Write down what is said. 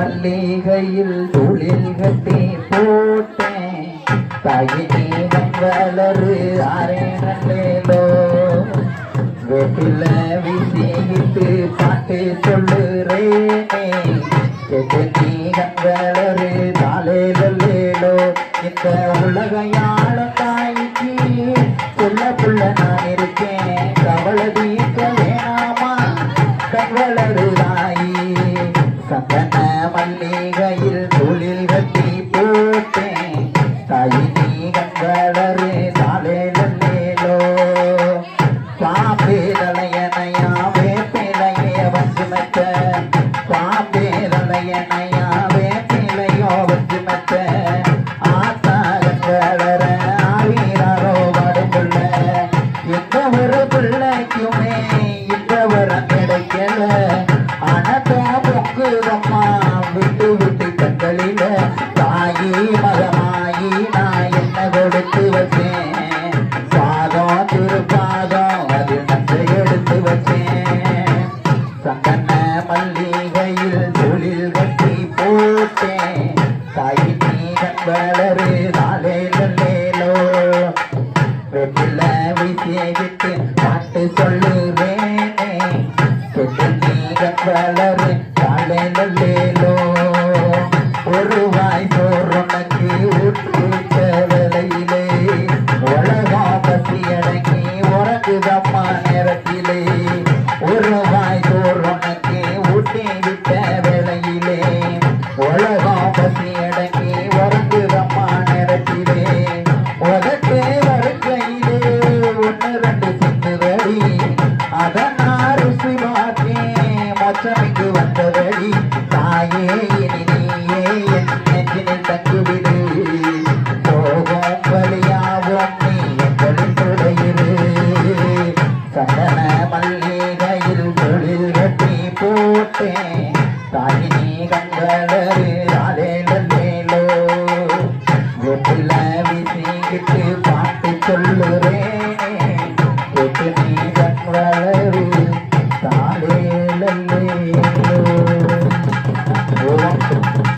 மல்லிகையில் தொழில் கட்டி போட்டேன். தாயினி வளரு ஆரே வெட்டில வீசிட்டு பாட்டு சொல்லுறேனே. கேட்டு நீ கண்களரு தாலே நல்லேலோ. இந்த உலகையாள தாய்க்கு சொல்ல புள்ள நான் இருக்கேன். கவலை தீர்க்க வேணாமா? கண்களரு நீகையில் தொழில் கட்டி போட்டேன். தாயி நீ கண்களரு தாலே நல்லேலோ பாம்பேதலையனையா வேப்பிலையே வந்து மெத்த பாம்பேதலையனையா வேப்பிலையோ வந்து மெத்த ஆத்தாரங்களர ஆவீரோ வடுக்குள்ள எந்த ஒரு பிள்ளைக்குமே இந்த வரம் கிடைக்கல. போட்டேன் தாய் நீ கண்வளரு நாளே நல்லேலோ வெட்டில விட்டு பாட்டு சொல்லுவேனே. தொட்டு நீ கண்வளரு நாளே நல்லேலோ ஒரு வாய் சோறுனக்கு வேலையிலே பசி அடங்கி உறங்குதம்மா நேரத்திலே. ஒரு நாதனாருசி மாற்றே மோச்சமிக்கு வந்தவழி தாயே இனி நீயே என் நெஞ்சினில் தங்குவிடு. போகும் வழியாவோம் நீ எங்களின் துறையிரு சந்தன மல்லிகையில் தொழில் கட்டி போட்டேன் தாயினி கங்களரு அலேலோ வீட்டில் ஆனந்தேனோ ஓம்